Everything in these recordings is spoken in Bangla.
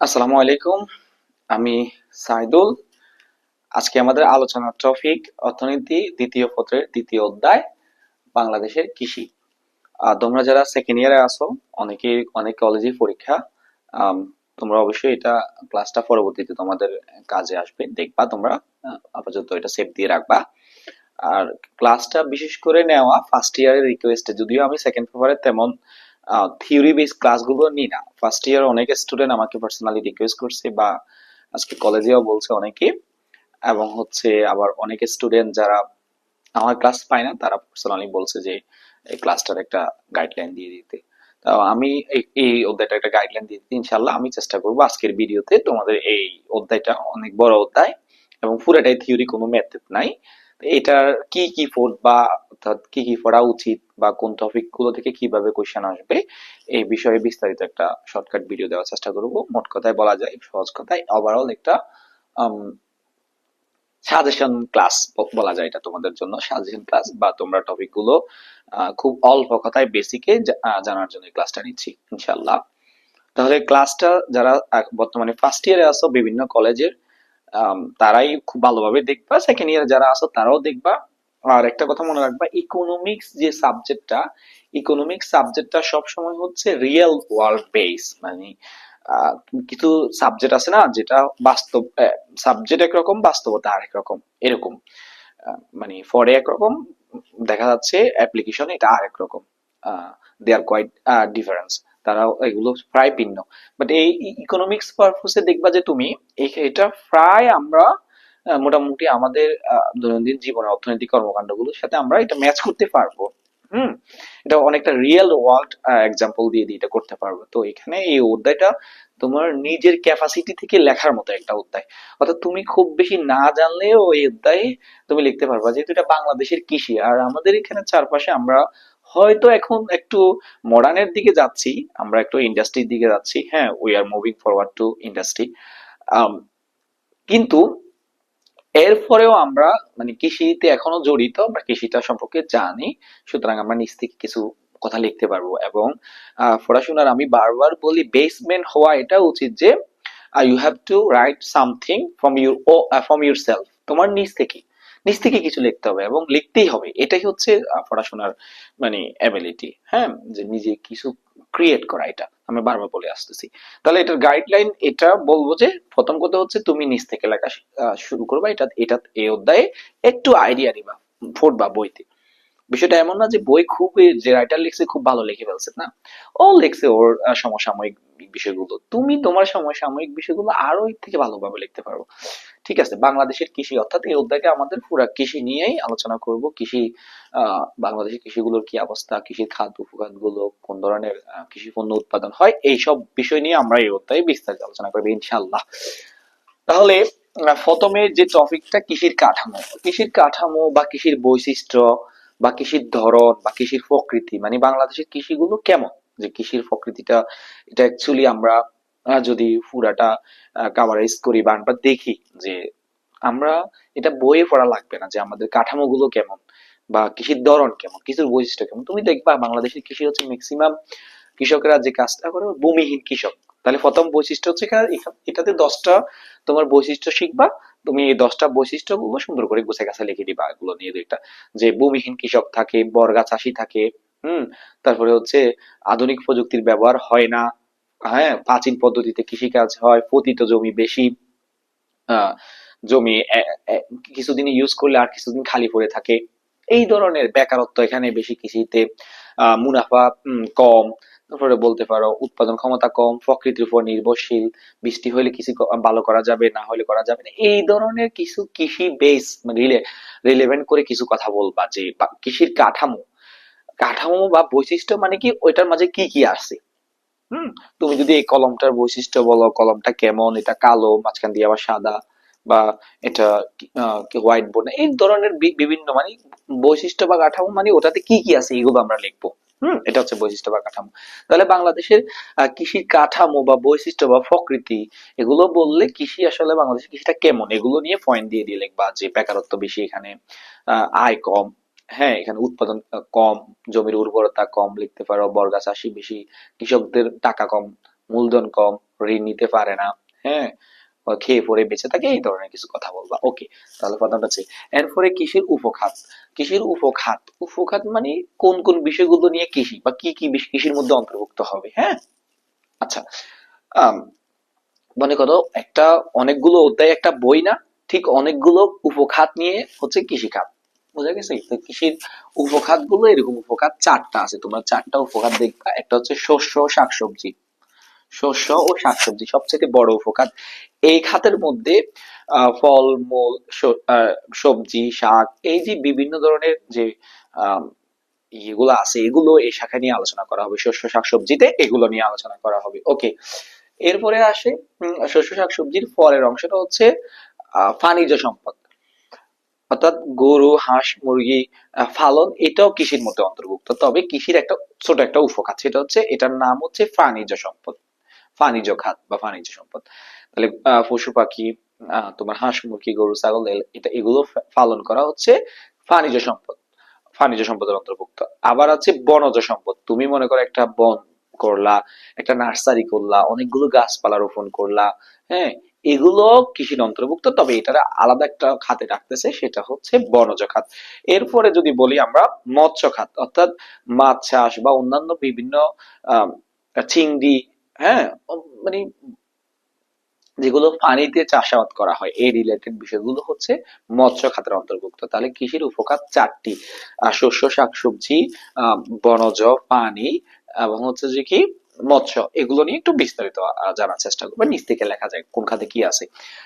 আসসালামু আলাইকুম আমি সাইদুল। আজকে আমাদের আলোচনার টপিক অর্থনীতি দ্বিতীয় পত্রের দ্বিতীয় অধ্যায় বাংলাদেশের কৃষি। আহ, তোমরা যারা সেকেন্ড ইয়ারে আছো অনেকে অনেক কলেজে পরীক্ষা তোমরা অবশ্যই এটা ক্লাসটা পরবর্তীতে তোমাদের কাজে আসবে। দেখবা তোমরা আপাতত এটা সেভ দিয়ে রাখবা। আর ক্লাসটা বিশেষ করে নেওয়া ফার্স্ট ইয়ারের রিকোয়েস্টে যদিও আমি সেকেন্ড পেপারে তেমন থিওরি বেস ক্লাসগুলো নিই না ফার্স্ট ইয়ার অনেক স্টুডেন্ট আমাকে পার্সোনালি রিকোয়েস্ট করছে বা আজকে কলেজেও বলছে অনেকে। এবং হচ্ছে আবার অনেক স্টুডেন্ট যারা আমার ক্লাস পায় না, তারা পার্সোনালি বলছে যে, এই ক্লাসটার একটা গাইডলাইন দিয়ে দিতে। তো আমি এই- অধ্যায়টা একটা গাইডলাইন দিয়ে দিতে ইনশাল্লাহ আমি চেষ্টা করব আজকের ভিডিওতে তোমাদের এই অধ্যায়টা অনেক বড় অধ্যায় এবং পুরোটাই থিওরি কোনো মেথড নাই। এটার কি কি পড় বা অর্থাৎ কি কি পড়া উচিত বা কোন টপিকগুলো থেকে কীভাবে কোশ্চেন আসবে, এই বিষয়ে বিস্তারিত একটা শর্টকাট ভিডিও দেওয়ার চেষ্টা করব। মোট কথায় বলা যায়, সহজ কথায় ওভারঅল একটা সাজেশন ক্লাস বলা যায় এটা তোমাদের জন্য সাজেশন ক্লাস বা তোমরা টপিকগুলো খুব অল্প কথায় বেসিকে জানার জন্য ক্লাসটা নিচ্ছি ইনশাল্লাহ তাহলে ক্লাসটা যারা বর্তমানে ফার্স্ট ইয়ারে আছো, বিভিন্ন কলেজের তারাই খুব ভালোভাবে দেখবা। সেকেন্ড ইয়ারে যারা আছো, তারাও দেখবা। আর একটা কথা মনে রাখবা ইকোনমিক্স যে সাবজেক্টটা ইকোনমিক্স সাবজেক্টটা সবসময় হচ্ছে রিয়েল ওয়ার্ল্ড বেস মানে কিছু সাবজেক্ট আছে না, যেটা বাস্তব সাবজেক্ট একরকম বাস্তবতা আরেক রকম, এরকম। মানে ফরে একরকম দেখা যাচ্ছে অ্যাপ্লিকেশন এটা আরেক রকম। দে আর কোয়াইট ডিফারেন্স তারা এগুলো প্রায় ভিন্ন। বাট এই ইকোনমিক্স পারপোসে দেখবা যে তুমি এটা প্রায় আমরা মোটামুটি আমাদের দৈনন্দিন জীবনে অর্থনৈতিক কর্মকাণ্ডগুলোর সাথে আমরা এটা ম্যাচ করতে পারব। হুম? এটা অনেকটা রিয়েল ওয়ার্ল্ড এক্সাম্পল দিয়ে দিয়ে এটা করতে পারব। তো এখানে এই অধ্যায়টা তোমার নিজের ক্যাপাসিটি থেকে লেখার মতো একটা অধ্যায়। অর্থাৎ তুমি খুব বেশি না জানলেও এই অধ্যায়ে তুমি লিখতে পারবা যেহেতু এটা বাংলাদেশের কৃষি। আর আমাদের এখানে চারপাশে আমরা হয়তো এখন একটু মডার্নের দিকে যাচ্ছি, আমরা একটু ইন্ডাস্ট্রির দিকে যাচ্ছি হ্যাঁ we are moving forward to industry কিন্তু এরপরেও আমরা মানে কৃষিতে এখনও জড়িত, আমরা কৃষিটা সম্পর্কে জানি, সুতরাং আমরা নিচ থেকে কিছু কথা লিখতে পারব। এবং পড়াশোনার আমি বারবার বলি বেসমেন্ট হওয়া এটা উচিত যে you have to write something from your from yourself তোমার নিজ থেকে। নিজ থেকে কিছু লিখতে হবে এবং লিখতেই হবে। এটাই হচ্ছে পড়াশোনার মানে অ্যাবিলিটি হ্যাঁ? যে নিজে কিছু ক্রিয়েট করা এটা। আমি বারবার বলে আসতেছি। তাহলে এটার গাইডলাইন এটা বলব যে প্রথম কথা হচ্ছে তুমি নিজ থেকে লেখা শুরু করবা। এটা এটা এই অধ্যায়ে একটু আইডিয়া নিবা বা বইতে। বিষয়টা এমন না যে বই খুব যে রাইটার লিখছে খুব ভালো লিখে ফেলছে, না? ও লিখছে ওর সমসাময়িক বিষয়গুলো। তুমি তোমার সমসাময়িক বিষয়গুলো আরও এর থেকে ভালোভাবে লিখতে পারো। ঠিক আছে, বাংলাদেশের কৃষি, অর্থাৎ এই অধ্যায়টা আমাদের পুরো কৃষি নিয়েই আলোচনা করব। কৃষি আহ বাংলাদেশের কৃষিগুলোর কি অবস্থা কৃষির খাদ্যগুলো কোন ধরনের কৃষি পণ্য উৎপাদন হয়, এইসব বিষয় নিয়ে আমরা এই অধ্যায়ে বিস্তারিত আলোচনা করব ইনশাল্লাহ তাহলে প্রথমে যে টপিকটা কৃষির কাঠামো। কৃষির কাঠামো বা কৃষির বৈশিষ্ট্য বা কৃষির ধরন বা কৃষির প্রকৃতি মানে বাংলাদেশের কৃষিগুলো কেমন? যে কৃষির প্রকৃতিটা, এটা অ্যাকচুয়ালি আমরা যদি পুরাটা কাভারেজ করি বা আমরা দেখি যে আমরা এটা বইয়ে পড়া লাগবে না যে আমাদের কাঠামোগুলো কেমন বা কৃষির ধরন কেমন, কৃষির বৈশিষ্ট্য কেমন। তুমি দেখবা বাংলাদেশের কৃষি হচ্ছে ম্যাক্সিমাম কৃষকেরা যে কাজটা করে, ভূমিহীন কৃষক। তাহলে প্রথম বৈশিষ্ট্য হচ্ছে এটাতে দশটা তোমার বৈশিষ্ট্য শিখবা, তুমি এই দশটা বৈশিষ্ট্যগুলো সুন্দর করে গুছে গাছে লিখে দিবা, এগুলো নিয়ে দুইটা। যে ভূমিহীন কৃষক থাকে, বর্গা চাষি থাকে, হুম, তারপরে হচ্ছে আধুনিক প্রযুক্তির ব্যবহার হয় না হ্যাঁ প্রাচীন পদ্ধতিতে কৃষিকাজ হয়, পতিত জমি বেশি জমি কিছুদিন ইউজ করলে আর কিছুদিন খালি পড়ে থাকে। এই ধরনের বেকারত্ব এখানে বেশি কৃষিতে মুনাফা কম। তারপরে বলতে পারো, উৎপাদন ক্ষমতা কম, প্রকৃতির উপর নির্ভরশীল, বৃষ্টি হলে কিছু ভালো করা যাবে, না হলে করা যাবে না। এই ধরনের কিছু কৃষি বেস রিলে রিলেভেন্ট করে কিছু কথা বলবা যে কৃষির কাঠামো। কাঠামো বা বৈশিষ্ট্য মানে কি? ওইটার মাঝে কি কি আছে? হুম? তুমি যদি এই কলমটার বৈশিষ্ট্য বলো, কলমটা কেমন? এটা কালো, মাঝখান দিয়ে আবার সাদা বা এটা হোয়াইট বোর্ড এই ধরনের বিভিন্ন মানে বৈশিষ্ট্য বা কাঠামো মানে ওটাতে কি কি আছে, এগুলো আমরা লিখব। হুম, এটা হচ্ছে বৈশিষ্ট্য বা কাঠামো। তাহলে বাংলাদেশের কৃষির কাঠামো বা বৈশিষ্ট্য বা প্রকৃতি, এগুলো বললে কৃষি আসলে বাংলাদেশের কৃষিটা কেমন? এগুলো নিয়ে পয়েন্ট দিয়ে দিয়ে লিখবা যে বেকারত্ব বেশি এখানে আয় কম হ্যাঁ এখানে উৎপাদন কম, জমির উর্বরতা কম লিখতে পারো বর্গা চাষি বেশি, কৃষকদের টাকা কম, মূলধন কম, ঋণ নিতে পারে না হ্যাঁ। খেয়ে পরে বেঁচে থাকে, এই ধরনের কিছু কথা বলবা। ওকে তাহলে প্রথমটা হচ্ছে, এরপরে কৃষির উপখাত। কৃষির উপখাত উপখাত মানে কোন কোন বিষয়গুলো নিয়ে কৃষি, বা কি কি কৃষির মধ্যে অন্তর্ভুক্ত হবে হ্যাঁ? আচ্ছা মনে করো একটা অনেকগুলো অধ্যায় একটা বই না, ঠিক অনেকগুলো উপখাত নিয়ে হচ্ছে কৃষি খাত বোঝা গেছে? তো কৃষির উপখাতগুলো এরকম উপখাত চারটা আছে। তোমরা চারটা উপখাত দেখবা, একটা হচ্ছে শস্য, শাকসবজি। শস্য ও শাকসবজি সবচেয়ে বড় উপখাত এই খাতের মধ্যে ফল মূল সবজি, শাক, এই যে বিভিন্ন ধরনের যে ইয়েগুলো আছে, এগুলো এই শাখা নিয়ে আলোচনা করা হবে। শস্য, শাকসবজিতে এগুলো নিয়ে আলোচনা করা হবে। ওকে। এরপরে আসে শস্য, শাকসবজির পরের অংশটা হচ্ছে বাণিজ্য সম্পদ। অর্থাৎ গরু, হাঁস, মুরগি পালন এটাও কৃষির মধ্যে অন্তর্ভুক্ত। তবে কৃষির একটা ছোট একটা উপকার, সেটা হচ্ছে এটার নাম হচ্ছে বাণিজ্য সম্পদ। বাণিজ্য খাত বা বাণিজ্য সম্পদ। তাহলে পশু পাখি তোমার হাঁস, মুরগি, গরু, ছাগল এটা এগুলো পালন করা হচ্ছে বাণিজ্য সম্পদ। বাণিজ্য সম্পদের অন্তর্ভুক্ত। আবার আছে বনজ সম্পদ। তুমি মনে করো একটা বন করলা, একটা নার্সারি করলা, অনেকগুলো গাছপালা রোপণ করলা হ্যাঁ? এগুলো কৃষির অন্তর্ভুক্ত, তবে এটার আলাদা একটা খাতে রাখতেছে, সেটা হচ্ছে বনজ খাত। এরপরে যদি বলি আমরা মৎস্য খাত, অর্থাৎ মাছ, চাষ বা অন্যান্য বিভিন্ন চিংড়ি হ্যাঁ মানে যেগুলো পানিতে চাষাবাদ করা হয় এই রিলেটেড বিষয়গুলো হচ্ছে মৎস্য খাতের অন্তর্ভুক্ত। তাহলে কৃষির উপকার চারটি শস্য, শাকসবজি বনজ, পানি এবং হচ্ছে যে কি মৎস্য, এগুলো নিয়ে একটু বিস্তারিত জানার চেষ্টা করব। নিচ থেকে লেখা যায় কোন খাতে কি আছে।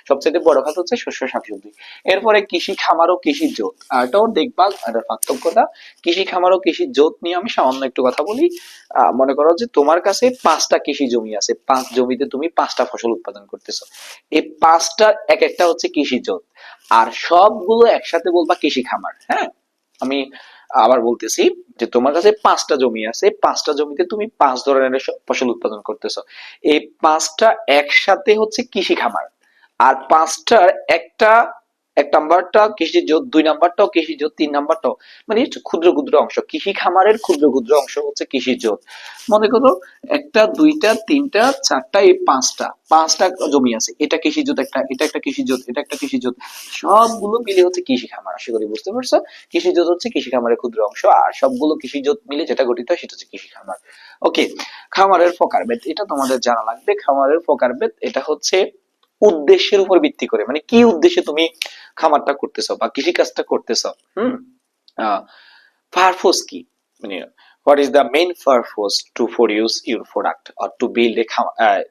সবচেয়ে বড় খাত হচ্ছে শস্য শাকসবজি এরপরে কৃষি খামার ও কৃষি জোত। এটাও দেখবা এটা পার্থক্যটা। কৃষি খামার ও কৃষি জোত নিয়ে আমি সামান্য একটু কথা বলি। মনে করো যে তোমার কাছে পাঁচটা কৃষি জমি আছে। পাঁচ জমিতে তুমি পাঁচটা ফসল উৎপাদন করতেছো। এই পাঁচটা, এক একটা হচ্ছে কৃষি জোত। আর সবগুলো একসাথে বলবা কৃষি খামার হ্যাঁ? আমি আবার বলতেছি যে তোমার কাছে পাঁচটা জমি আছে, পাঁচটা জমিতে তুমি পাঁচ ধরনের ফসল উৎপাদন করতেছো। এই পাঁচটা একসাথে হচ্ছে কৃষি খামার। আর পাঁচটার একটা এক নাম্বারটা, কৃষি জোত দুই নাম্বারটাও, কৃষি জোত তিন নাম্বারটাও। মানে ক্ষুদ্র ক্ষুদ্র অংশ। কৃষি খামারের ক্ষুদ্র ক্ষুদ্র অংশ হচ্ছে কৃষি জোত। মনে করো, একটা, দুইটা, তিনটা, চারটা, এই পাঁচটা পাঁচটা জমি আছে। এটা কৃষি জোত, একটা, এটা একটা কৃষি জোত, এটা একটা কৃষি জোত। সবগুলো মিলে হচ্ছে কৃষি খামার, আশা করি বুঝতে পারছ? কৃষি জোত হচ্ছে কৃষি খামারের ক্ষুদ্র অংশ, আর সবগুলো কৃষি জোত মিলে যেটা গঠিত হয় সেটা হচ্ছে কৃষি খামার। ওকে, খামারের প্রকারভেদ, এটা তোমাদের জানা লাগবে। খামারের প্রকারভেদ, এটা হচ্ছে উদ্দেশ্যের উপর ভিত্তি করে। মানে কি উদ্দেশ্যে তুমি খামারটা করতেছ বা কৃষি কাজটা করতেছ? হুম। পারপোজ কি? মানে what is the main purpose to produce your product or to build a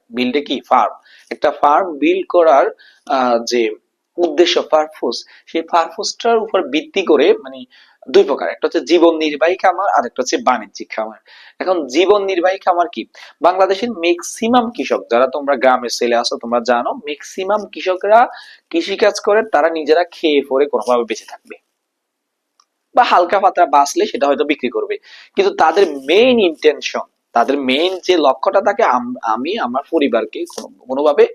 build a কি? ফার্ম একটা ফার্ম বিল্ড করার আহ, যে উদ্দেশ্য পারপোজ সেই পারপোজটার উপর ভিত্তি করে মানে দুই প্রকার। একটা হচ্ছে জীবন নির্বাহী খামার, আর একটা হচ্ছে বাণিজ্যিক খামার। এখন জীবন নির্বাহী খামার কি? বাংলাদেশের ম্যাক্সিমাম কৃষক যারা তোমরা গ্রামের ছেলে আছো, তোমরা জানো ম্যাক্সিমাম কৃষকরা কৃষিকাজ করে, তারা নিজেরা খেয়ে পরে কোনোভাবে বেঁচে থাকবে। বা হালকা পাতলা বাঁচলে সেটা হয়তো বিক্রি করবে। কিন্তু তাদের মেইন ইন্টেনশন তাদের মেইন যে লক্ষ্যটা থাকে, আমি আমার পরিবারকে কোনোভাবে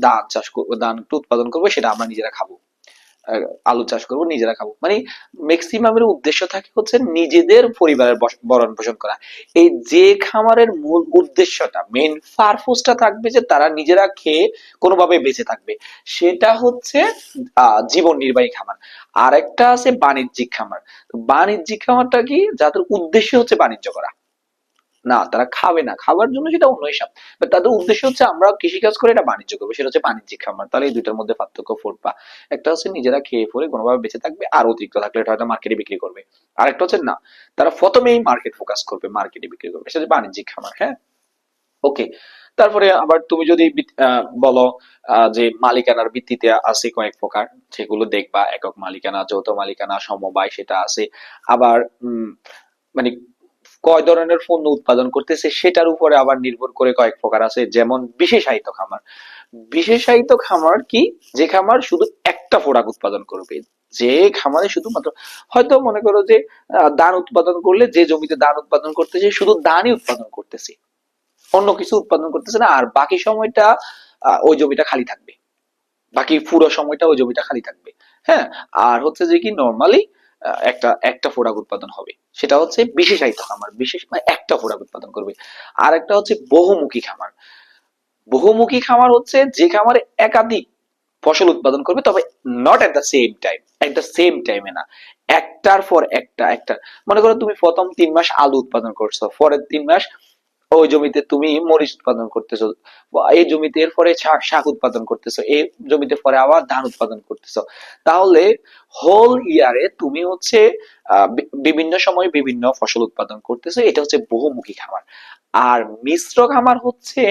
ধান চাষ করব, ধান একটু উৎপাদন করব, সেটা আমরা নিজেরা খাব। আলু চাষ করব, নিজেরা খাব। মানে ম্যাক্সিমামের উদ্দেশ্য থাকে হচ্ছে নিজেদের পরিবারের ভরণ পোষণ করা। এই যে খামারের মূল উদ্দেশ্যটা মেইন পারপোজটা থাকবে যে তারা নিজেরা খেয়ে কোনোভাবে বেঁচে থাকবে। সেটা হচ্ছে জীবন নির্বাহী খামার। আর একটা আছে বাণিজ্যিক খামার। বাণিজ্যিক খামারটা কি? যাদের উদ্দেশ্য হচ্ছে বাণিজ্য করা। না, তারা খাবে না। খাবার জন্য সেটা অন্য হিসাব। But তাদের উদ্দেশ্য হচ্ছে আমরা কৃষিকাজ করে এটা বাণিজ্য করব। সেটা হচ্ছে বাণিজ্যিক খামার। তাহলে এই দুইটার মধ্যে পার্থক্য ফুটবা একটা হচ্ছে নিজেরা খেয়ে পরে কোনোভাবে বেঁচে থাকবে আর অতিরিক্ত থাকলে এটা হয়তো মার্কেটে বিক্রি করবে। আর একটা হচ্ছে না, তারা প্রথমেই মার্কেট ফোকাস করবে মার্কেটে বিক্রি করবে। সেটা হচ্ছে বাণিজ্যিক খামার হ্যাঁ? ওকে তারপরে আবার তুমি যদি বলো যে মালিকানার ভিত্তিতে আছে কয়েক প্রকার, সেগুলো দেখবা। একক মালিকানা, যৌথ মালিকানা, সমবায়, সেটা আছে। আবার মানে কয় ধরনের পণ্য উৎপাদন করতেছে সেটার উপরে আবার নির্ভর করে কয়েক প্রকার আছে, যেমন বিশেষায়িত খামার। বিশেষায়িত খামার কি? যে খামার শুধু একটা প্রোডাক্ট উৎপাদন করবে। যে খামারে শুধুমাত্র, হয়তো মনে করো যে ধান উৎপাদন করলে যে জমিতে ধান উৎপাদন করতেছে, শুধু ধানই উৎপাদন করতেছে। অন্য কিছু উৎপাদন করতেছে না, আর বাকি সময়টা ওই জমিটা খালি থাকবে। বাকি পুরো সময়টা ওই জমিটা খালি থাকবে। হ্যাঁ আর হচ্ছে যে কি নর্মালি একটা একটা প্রোডাক্ট উৎপাদন হবে। সেটা হচ্ছে বিশেষায়িত খামার, বিশেষ মানে একটা প্রোডাক্ট উৎপাদন করবে। আর একটা হচ্ছে বহুমুখী খামার। বহুমুখী খামার হচ্ছে যে খামারে একাধিক ফসল উৎপাদন করবে, তবে not at the same time at the same টাইমে না। একটার পর একটা একটা। মনে করো তুমি প্রথম তিন মাস আলু উৎপাদন করছ, পরের তিন মাস ওই জমিতে তুমি মরিচ উৎপাদন করতেছো এই জমিতে এরপরে শাক শাক উৎপাদন করতেছো, এই জমিতে পরে আবার ধান উৎপাদন করতেছো। তাহলে হোল ইয়ারে তুমি হচ্ছে বিভিন্ন সময় বিভিন্ন ফসল উৎপাদন করতেছো, এটা হচ্ছে বহুমুখী খামার। আর মিশ্র খামার হচ্ছে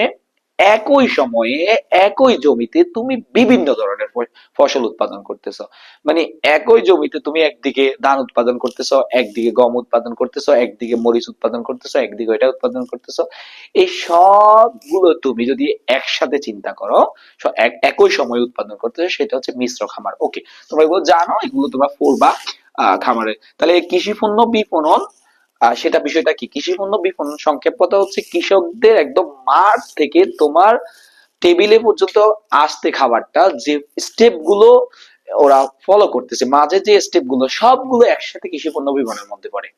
একই সময়ে, একই জমিতে তুমি বিভিন্ন ধরনের ফসল উৎপাদন করতেছো। মানে একই জমিতে তুমি একদিকে ধান উৎপাদন করতেছো, একদিকে গম উৎপাদন করতেছো, একদিকে মরিচ উৎপাদন করতেছো, একদিকে এটা উৎপাদন করতেছো। এই সবগুলো তুমি যদি একসাথে চিন্তা করো এক- একই সময়ে উৎপাদন করতেছো, সেটা হচ্ছে মিশ্র খামার। ওকে, তোমরা এগুলো জানো, এগুলো তোমরা পড়বা খামারে। তাহলে কৃষি পণ্য বিপণন সেটা বিষয়টা কি? কৃষি পণ্য বিপণন সংক্ষেপ কথা হচ্ছে কৃষকদের একদম মাঠ থেকে তোমার টেবিলে পর্যন্ত আসতে খাবারটা, যে স্টেপগুলো ওরা ফলো করতেছে, মাঝে যে স্টেপগুলো, সবগুলো একসাথে কৃষি পণ্য বিপণনের মধ্যে পড়ে।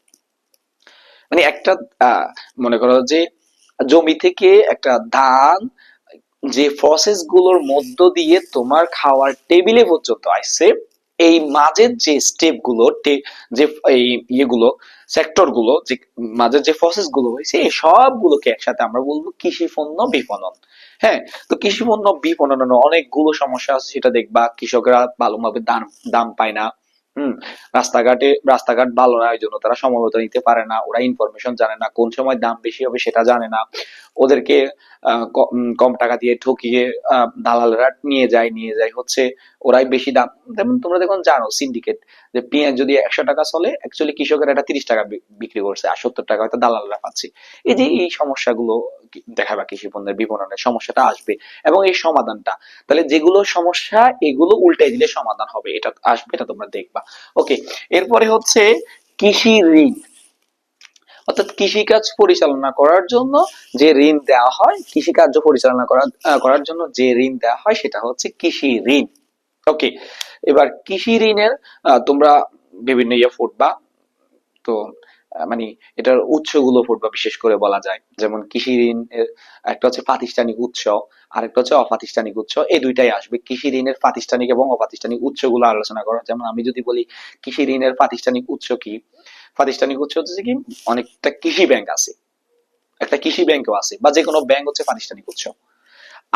মানে একটা মনে করো যে জমি থেকে একটা ধান, যে প্রসেসগুলোর মধ্য দিয়ে তোমার খাওয়ার টেবিলে পর্যন্ত আসছে, এই মাঝের যে স্টেপগুলো যে এই ইয়েগুলো সেক্টরগুলো যে মাঝের যে প্রসেসগুলো হয়েছে, এই সবগুলোকে একসাথে আমরা বলব কৃষি পণ্য বিপণন। হ্যাঁ তো কৃষি পণ্য বিপণনের অনেকগুলো সমস্যা আছে, সেটা দেখবা। কৃষকরা ভালোভাবে দাম দাম পায় না। হুম, রাস্তাঘাটে, রাস্তাঘাট ভালো না, এই জন্য তারা সমবেত নিতে পারে না। ওরা ইনফরমেশন জানে না, কোন সময় দাম বেশি হবে সেটা জানে না। ওদেরকে কম টাকা দিয়ে ঠকিয়ে দালালরা নিয়ে যায় নিয়ে যায়। হচ্ছে ওরাই বেশি দাম তোমরা দেখুন জানো সিন্ডিকেট যে পেঁয়াজ যদি একশো টাকা চলে অ্যাকচুয়ালি কৃষকের এটা তিরিশ টাকা বিক্রি করছে আর সত্তর টাকা হয়তো দালালরা পাচ্ছে। এই যে এই সমস্যাগুলো দেখাবা কৃষি পণ্যের বিপণনের সমস্যাটা আসবে এবং এই সমাধানটা তাহলে যেগুলো সমস্যা এগুলো উল্টাই দিলে সমাধান হবে। এটা আসবে এটা তোমরা দেখবা। ওকে এরপরে হচ্ছে কৃষি ঋণ। অর্থাৎ কৃষিকাজ পরিচালনা করার জন্য যে ঋণ দেওয়া হয় কৃষিকার্য পরিচালনা করার করার জন্য যে ঋণ দেওয়া হয় সেটা হচ্ছে কৃষি ঋণ। ওকে এবার কৃষি ঋণের তোমরা বিভিন্ন ইয়ে ফুটবা তো মানে এটার উৎসগুলো ফুটবা বিশেষ করে বলা যায়। যেমন কৃষি ঋণ একটা হচ্ছে প্রাতিষ্ঠানিক উৎস আর একটা হচ্ছে অপ্রাতিষ্ঠানিক উৎস। এই দুইটাই আসবে। কৃষি ঋণের প্রাতিষ্ঠানিক এবং অপ্রাতিষ্ঠানিক উৎসগুলো আলোচনা করা যেমন আমি যদি বলি কৃষি ঋণের প্রাতিষ্ঠানিক উৎস কি? প্রাতিষ্ঠানিক উৎস হচ্ছে কি? অনেকটা কৃষি ব্যাংক আছে। একটা কৃষি ব্যাংকও আছে বা যে কোনো ব্যাংক হচ্ছে প্রাতিষ্ঠানিক উৎস।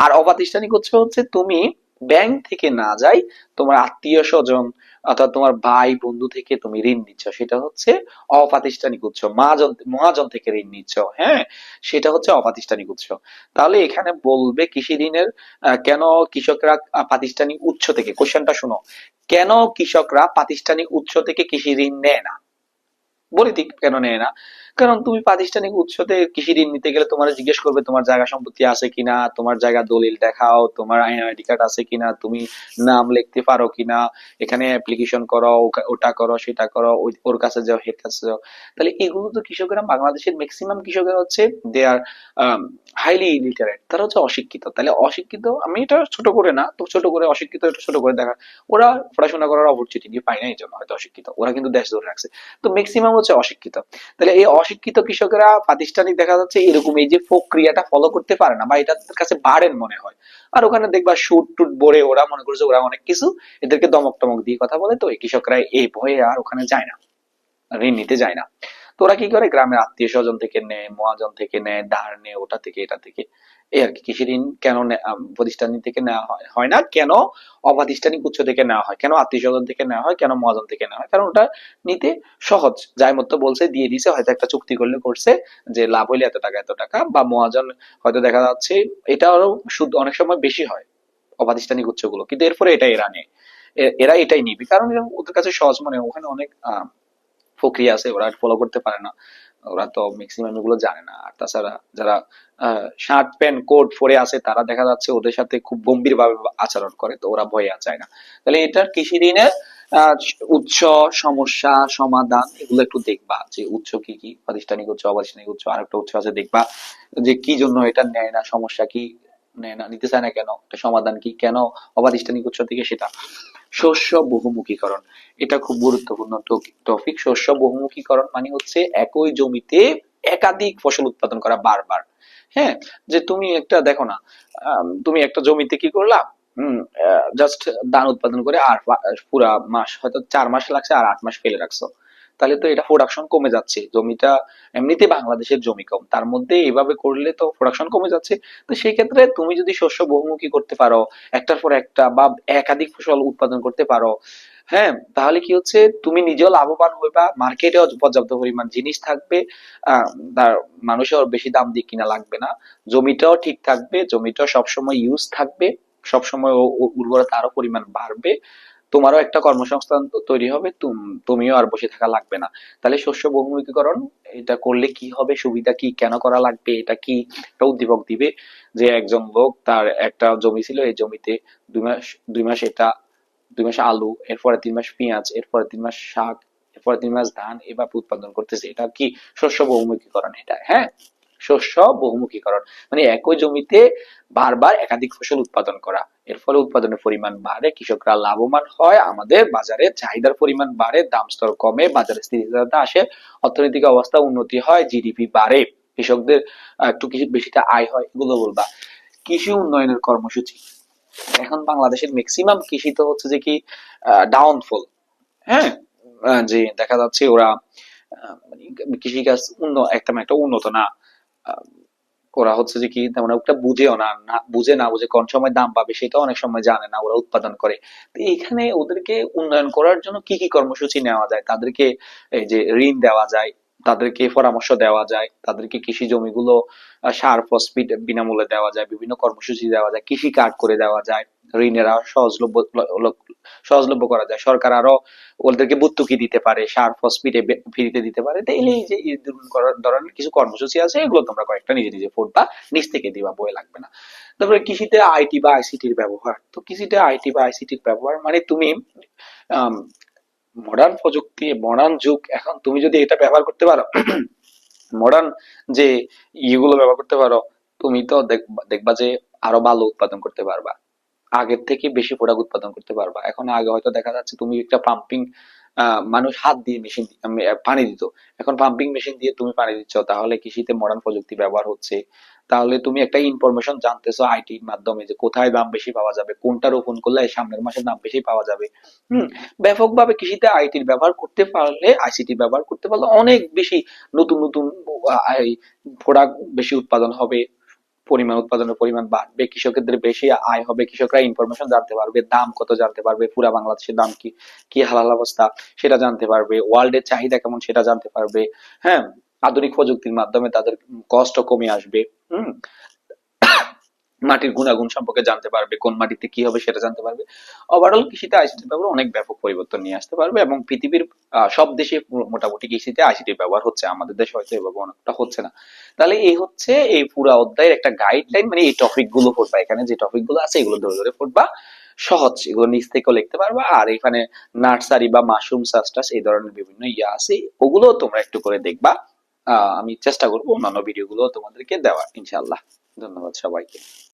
আর অপ্রাতিষ্ঠানিক উৎস হচ্ছে তুমি ব্যাংক থেকে না যাই তোমার আত্মীয় স্বজন অর্থাৎ তোমার ভাই, বন্ধু থেকে তুমি ঋণ নিচ্ছ। সেটা হচ্ছে অপ্রাতিষ্ঠানিক উৎস। মহাজন মহাজন থেকে ঋণ নিচ্ছ হ্যাঁ? সেটা হচ্ছে অপ্রাতিষ্ঠানিক উৎস। তাহলে এখানে বলবে কৃষি ঋণের কেন কৃষকরা প্রাতিষ্ঠানিক উৎস থেকে, কোশ্চেনটা শুনো। কেন কৃষকরা প্রাতিষ্ঠানিক উৎস থেকে কৃষি ঋণ নেয় না? বলি ঠিক কেন নেয় না? কারণ তুমি প্রাতিষ্ঠানিক উৎসতে কৃষি ঋণ নিতে গেলে তোমার জিজ্ঞেস করবে তোমার জায়গা সম্পত্তি আছে কিনা, তোমার জায়গা দলিল দেখাও, তোমার আইডি কার্ড আছে কিনা, তুমি নাম লিখতে পারো কিনা, এখানে অ্যাপ্লিকেশন করো ওটা করো, সেটা করো ওর কাছে যাও, হের কাছে যাও। তাহলে এগুলো তো কৃষকেরা, বাংলাদেশের ম্যাক্সিমাম কৃষকেরা হচ্ছে দে আর হাইলি ইলিটারেট তারা হচ্ছে অশিক্ষিত। তাহলে অশিক্ষিত, আমি এটা ছোট করে না, তো ছোট করে অশিক্ষিত এটা ছোট করে দেখা। ওরা পড়াশোনা করার অপরচুনিটি পায় না, এই জন্য হয়তো অশিক্ষিত। ওরা কিন্তু দেশ ধরে রাখছে। তো ম্যাক্সিমাম হচ্ছে অশিক্ষিত। তাহলে এই অশিক্ষিত কৃষকেরা প্রাতিষ্ঠানিক দেখা যাচ্ছে এরকম এই যে প্রক্রিয়াটা ফলো করতে পারে না বা এটা তাদের কাছে বাড়েন মনে হয়। আর ওখানে দেখবা সুট টুট বড়ে ওরা মনে করছে ওরা অনেক কিছু, এদেরকে দমক টমক দিয়ে কথা বলে, তো এই কৃষকরা এই ভয়ে আর ওখানে যায় না, ঋণ নিতে যায় না। ওরা কি করে গ্রামের আত্মীয় স্বজন থেকে নেয় মহাজন থেকে নেয় ধার নেয় ওটা থেকে, এটা থেকে? এই আর কি কৃষি ঋণ কেন প্রতিষ্ঠান থেকে নেওয়া হয়? হয় না, কেন অপ্রাতিষ্ঠানিক উৎস থেকে নেওয়া হয়? কেন আত্মীয় স্বজন থেকে নেওয়া হয়? কেন মহাজন থেকে নেওয়া হয়? কারণ ওটা নিতে সহজ। যাই মতো বলছে, দিয়ে দিছে, হয়তো একটা চুক্তি করলে করছে, যে লাভ হইলে এত টাকা এত টাকা, বা মহাজন হয়তো দেখা যাচ্ছে এটা আরও সুদ অনেক সময় বেশি হয়, অপ্রাতিষ্ঠানিক উৎসগুলো। কিন্তু এরপরে এটা এরা নেয় এরা এটাই নিবে। কারণ ওদের কাছে সহজ মনে। ওখানে অনেক প্রক্রিয়া আছে, ওরা ফলো করতে পারে না। ওরা তো ম্যাক্সিমাম এগুলো জানে না। আর তাছাড়া যারা শার্ট প্যান্ট কোট পরে আছে, তারা দেখা যাচ্ছে ওদের সাথে খুব গম্ভীর ভাবে আচরণ করে, তো ওরা ভয়ে যায় না। তাহলে এটার কৃষি ঋণের উৎস, সমস্যা, সমাধান, এগুলো একটু দেখবা যে উৎস কি কি, প্রাতিষ্ঠানিক উৎস, অপ্রাতিষ্ঠানিক উৎস আর একটা উৎস আছে, দেখবা যে কি জন্য এটা নেয় না, সমস্যা কি নিতে চায় না কেন? এটা সমাধান কি কেন? অবাধিষ্ঠানিক উৎস থেকে সেটা। শস্য বহুমুখীকরণ। এটা খুব গুরুত্বপূর্ণ টপিক শস্য বহুমুখীকরণ মানে হচ্ছে একই জমিতে একাধিক ফসল উৎপাদন করা বারবার। হ্যাঁ যে তুমি একটা, দেখো না তুমি একটা জমিতে কি করলা? জাস্ট ধান উৎপাদন করে আর পুরা মাস, হয়তো চার মাস লাগছে আর আট মাস ফেলে রাখছো। তাহলে তো এটা প্রোডাকশন কমে যাচ্ছে। জমিটা এমনিতে বাংলাদেশের জমি কম। তার মধ্যে এভাবে করলে তো প্রোডাকশন কমে যাচ্ছে। তো সেই ক্ষেত্রে তুমি যদি শস্য বহুমুখী করতে পারো, একটার পর একটা বা একাধিক ফসল উৎপাদন করতে পারো হ্যাঁ তাহলে কি হচ্ছে? তুমি নিজেও লাভবান হইবা মার্কেটেও পর্যাপ্ত পরিমাণ জিনিস থাকবে, আহ মানুষের বেশি দাম দিয়ে কিনা লাগবে না। জমিটাও ঠিক থাকবে, জমিটাও সবসময় ইউজ থাকবে, সবসময় উর্বরতা আরও পরিমাণ বাড়বে। তোমারও একটা কর্মসংস্থান তৈরি হবে তুমিও আর বসে থাকা লাগবে না। তাহলে শস্য বহুমুখীকরণ, এটা করলে কি হবে, সুবিধা কি, কেন করা লাগবে, এটা কি একটা উদ্দীপক দিবে যে একজন লোক তার একটা জমি ছিল, এই জমিতে দুই মাস দুই মাস এটা, দুই মাস আলু, এরপরে তিন মাস পেঁয়াজ, এরপরে তিন মাস শাক, এরপরে তিন মাস ধান, এভাবে উৎপাদন করতেছে। এটা কি শস্য বহুমুখীকরণ এটা? হ্যাঁ? শস্য বহুমুখীকরণ। মানে একই জমিতে বারবার একাধিক ফসল উৎপাদন করা। এর ফলে উৎপাদনের পরিমাণ বাড়ে, কৃষকরা লাভবান হয়, আমাদের বাজারে চাহিদার পরিমাণ বাড়ে, দাম স্তর কমে, বাজারে স্থিতিশীলতা আসে, অর্থনৈতিক অবস্থা উন্নতি হয় জিডিপি বাড়ে, কৃষকদের একটু কিছু বেশিটা আয় হয়, এগুলো বলবা। কৃষি উন্নয়নের কর্মসূচি। এখন বাংলাদেশের ম্যাক্সিমাম কৃষি তো হচ্ছে যে কি ডাউনফল হ্যাঁ? যে দেখা যাচ্ছে ওরা মানে কৃষিকাজ উন্ন, একদম একটা উন্নত না। ওরা হচ্ছে যে কি, তেমন একটা বুঝেও না বুঝে না, বুঝে কোন সময় দাম পাবে সেটা অনেক সময় জানে না ওরা উৎপাদন করে। তো এখানে ওদেরকে উন্নয়ন করার জন্য কি কি কর্মসূচি নেওয়া যায়? তাদেরকে এই যে ঋণ দেওয়া যায়, তাদেরকে পরামর্শ দেওয়া যায়, তাদেরকে কৃষি জমিগুলো সার, ফসফেট বিনামূল্যে দেওয়া যায়, বিভিন্ন কর্মসূচি দেওয়া যায়, কৃষি কার্ড করে দেওয়া যায়। ঋণের আরও সহজলভ্য সহজলভ্য করা যায়। সরকার আরও ওদেরকে ভর্তুকি দিতে পারে, সার ফসফেটে ফ্রিতে দিতে পারে। এই যে এই ধরনের- ধরনের কিছু কর্মসূচি আছে, এগুলো তোমরা কয়েকটা নিজে নিজে পড়বা নিচ থেকে দিবা বই লাগবে না। তারপরে কৃষিতে আইটি বা আইসিটির ব্যবহার। তো কৃষিতে আইটি বা আইসিটির ব্যবহার মানে তুমি মডার্ন প্রযুক্তি মডার্ন যুগ, এখন তুমি যদি এটা ব্যবহার করতে পারো মডার্ন যে ইগুলো ব্যবহার করতে পারো, তুমি তো দেখবা যে আরও ভালো উৎপাদন করতে পারবা। আগের থেকে বেশি প্রোডাক্ট উৎপাদন করতে পারবা। এখন আগে হয়তো দেখা যাচ্ছে তুমি একটা পাম্পিং মানুষ হাত দিয়ে মেশিন পানি দিত। এখন পাম্পিং মেশিন দিয়ে তুমি পানি দিচ্ছ, তাহলে কৃষিতে মডার্ন প্রযুক্তি ব্যবহার হচ্ছে। তাহলে তুমি একটা ইনফরমেশন জানতেছো আইটির মাধ্যমে যে কোথায় দাম বেশি পাওয়া যাবে, কোনটা রোপণ করলে সামনের মাসে দাম বেশি পাওয়া যাবে। হম, ব্যাপকভাবে কৃষিতে আইটির ব্যবহার করতে পারলে আইসিটি ব্যবহার করতে পারলে অনেক বেশি নতুন নতুন প্রোডাক্ট বেশি উৎপাদন হবে। পরিমাণ, উৎপাদনের পরিমাণ বাড়বে, কৃষকদের বেশি আয় হবে, কৃষকরা ইনফরমেশন জানতে পারবে, দাম কত জানতে পারবে, পুরা বাংলাদেশের দাম কি কি হালাল অবস্থা সেটা জানতে পারবে ওয়ার্ল্ড এর চাহিদা কেমন সেটা জানতে পারবে হ্যাঁ? আধুনিক প্রযুক্তির মাধ্যমে তাদের কষ্ট কমে আসবে, হম? মাটির গুণাগুণ সম্পর্কে জানতে পারবে, কোন মাটিতে কি হবে সেটা জানতে পারবে। ওভারঅল কৃষিতে আইসিটির ব্যবহার অনেক ব্যাপক পরিবর্তন নিয়ে আসতে পারবে এবং পৃথিবীর সব দেশে মোটামুটি কৃষিতে আইসিটির ব্যবহার হচ্ছে, আমাদের দেশে হয়তো এভাবে অনেকটা হচ্ছে না। তাহলে এই হচ্ছে এই পুরা অধ্যায়ের একটা গাইডলাইন মানে এই টপিকগুলো পড়বা, এখানে যে টপিকগুলো আছে এগুলো ধরে ধরে পড়বা, সহজ, এগুলো নিচ থেকেও লিখতে পারবা, আর এখানে নার্সারি বা মাশরুম সাস্টাস এই ধরনের বিভিন্ন ইয়া আছে, ওগুলো তোমরা একটু করে দেখবা। আমি চেষ্টা করব অন্যান্য ভিডিও গুলো তোমাদেরকে দেওয়ার, ইনশাআল্লাহ। ধন্যবাদ সবাইকে।